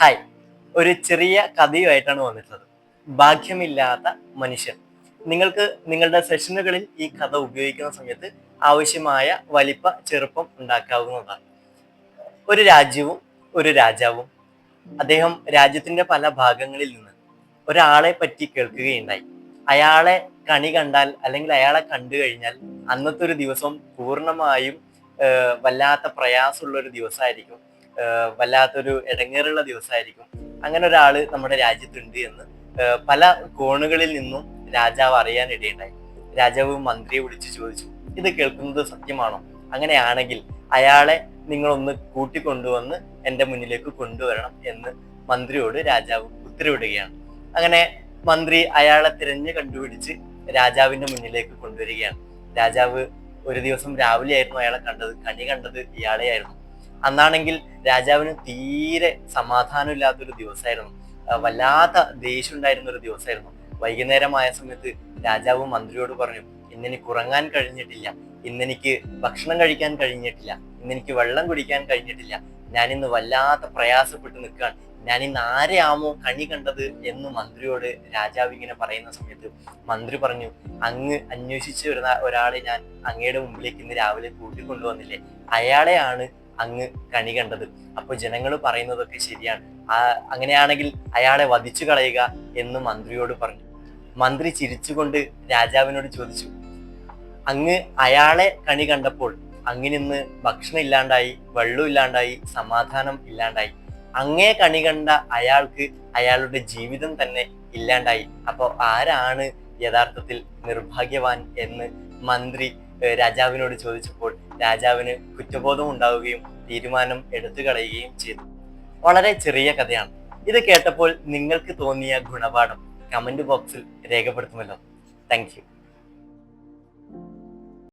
Hi. ഒരു ചെറിയ കഥയുമായിട്ടാണ് വന്നിട്ടുള്ളത്. ഭാഗ്യമില്ലാത്ത മനുഷ്യൻ. നിങ്ങൾക്ക് നിങ്ങളുടെ സെഷനുകളിൽ ഈ കഥ ഉപയോഗിക്കുന്ന സമയത്ത് ആവശ്യമായ വലിപ്പ ചെറുപ്പം ഉണ്ടാക്കാവുന്നതാണ്. ഒരു രാജ്യവും ഒരു രാജാവും. അദ്ദേഹം രാജ്യത്തിന്റെ പല ഭാഗങ്ങളിൽ നിന്ന് ഒരാളെ പറ്റി കേൾക്കുകയുണ്ടായി. അയാളെ കണി കണ്ടാൽ അല്ലെങ്കിൽ അയാളെ കണ്ടു കഴിഞ്ഞാൽ അന്നത്തെ ഒരു ദിവസം പൂർണമായും വല്ലാത്ത പ്രയാസമുള്ള ഒരു ദിവസമായിരിക്കും. വല്ലാത്തൊരു ഇടങ്ങേറുള്ള ദിവസമായിരിക്കും. അങ്ങനെ ഒരാൾ നമ്മുടെ രാജ്യത്തുണ്ട് എന്ന് പല കോണുകളിൽ നിന്നും രാജാവ് അറിയാൻ ഇടയുണ്ടായി. രാജാവ് മന്ത്രിയെ വിളിച്ചു ചോദിച്ചു ഇത് കേൾക്കുന്നത് സത്യമാണോ? അങ്ങനെയാണെങ്കിൽ അയാളെ നിങ്ങളൊന്ന് കൂട്ടിക്കൊണ്ടുവന്ന് എന്റെ മുന്നിലേക്ക് കൊണ്ടുവരണം എന്ന് മന്ത്രിയോട് രാജാവ് ഉത്തരവിടുകയാണ്. അങ്ങനെ മന്ത്രി അയാളെ തിരഞ്ഞു കണ്ടുപിടിച്ച് രാജാവിന്റെ മുന്നിലേക്ക് കൊണ്ടുവരികയാണ്. രാജാവ് ഒരു ദിവസം രാവിലെ ആയിരുന്നു അയാളെ കണ്ടത് കണി കണ്ടത് ഇയാളെയായിരുന്നു. അന്നാണെങ്കിൽ രാജാവിന് തീരെ സമാധാനമില്ലാത്തൊരു ദിവസമായിരുന്നു വല്ലാത്ത ദേഷ്യം ഉണ്ടായിരുന്ന ഒരു ദിവസമായിരുന്നു വൈകുന്നേരമായ സമയത്ത് രാജാവ് മന്ത്രിയോട് പറഞ്ഞു ഇന്നെനിക്ക് ഉറങ്ങാൻ കഴിഞ്ഞിട്ടില്ല. ഇന്നെനിക്ക് ഭക്ഷണം കഴിക്കാൻ കഴിഞ്ഞിട്ടില്ല. ഇന്നെനിക്ക് വെള്ളം കുടിക്കാൻ കഴിഞ്ഞിട്ടില്ല. ഞാൻ ഇന്ന് വല്ലാത്ത പ്രയാസപ്പെട്ട് നിൽക്കുകയാണ്. ഞാൻ ഇന്ന് ആരെയാമോ കണി കണ്ടത് എന്ന് മന്ത്രിയോട് രാജാവ് ഇങ്ങനെ പറയുന്ന സമയത്ത് മന്ത്രി പറഞ്ഞു അങ്ങ് അന്വേഷിച്ച് വരുന്ന ഒരാളെ ഞാൻ അങ്ങയുടെ മുമ്പിലേക്ക് ഇന്ന് രാവിലെ കൂട്ടിക്കൊണ്ടുവന്നില്ലേ? അയാളെയാണ് അങ്ങ് കണി കണ്ടത്. അപ്പൊ ജനങ്ങൾ പറയുന്നതൊക്കെ ശരിയാണ്. അങ്ങനെയാണെങ്കിൽ അയാളെ വധിച്ചു കളയുക എന്ന് മന്ത്രിയോട് പറഞ്ഞു. മന്ത്രി ചിരിച്ചുകൊണ്ട് രാജാവിനോട് ചോദിച്ചു അങ്ങ് അയാളെ കണി കണ്ടപ്പോൾ അങ്ങിനിന്ന് ഭക്ഷണം ഇല്ലാണ്ടായി വെള്ളം ഇല്ലാണ്ടായി സമാധാനം ഇല്ലാണ്ടായി. അങ്ങേ കണി കണ്ട അയാൾക്ക് അയാളുടെ ജീവിതം തന്നെ ഇല്ലാണ്ടായി. അപ്പോൾ ആരാണ് യഥാർത്ഥത്തിൽ നിർഭാഗ്യവാൻ? എന്ന് മന്ത്രി രാജാവിനോട് ചോദിച്ചപ്പോൾ രാജാവിന് കുറ്റബോധം ഉണ്ടാവുകയും തീരുമാനം എടുത്തു കളയുകയും ചെയ്തു. വളരെ ചെറിയ കഥയാണ്. ഇത് കേട്ടപ്പോൾ നിങ്ങൾക്ക് തോന്നിയ ഗുണപാഠം കമന്റ് ബോക്സിൽ രേഖപ്പെടുത്തുമല്ലോ. താങ്ക്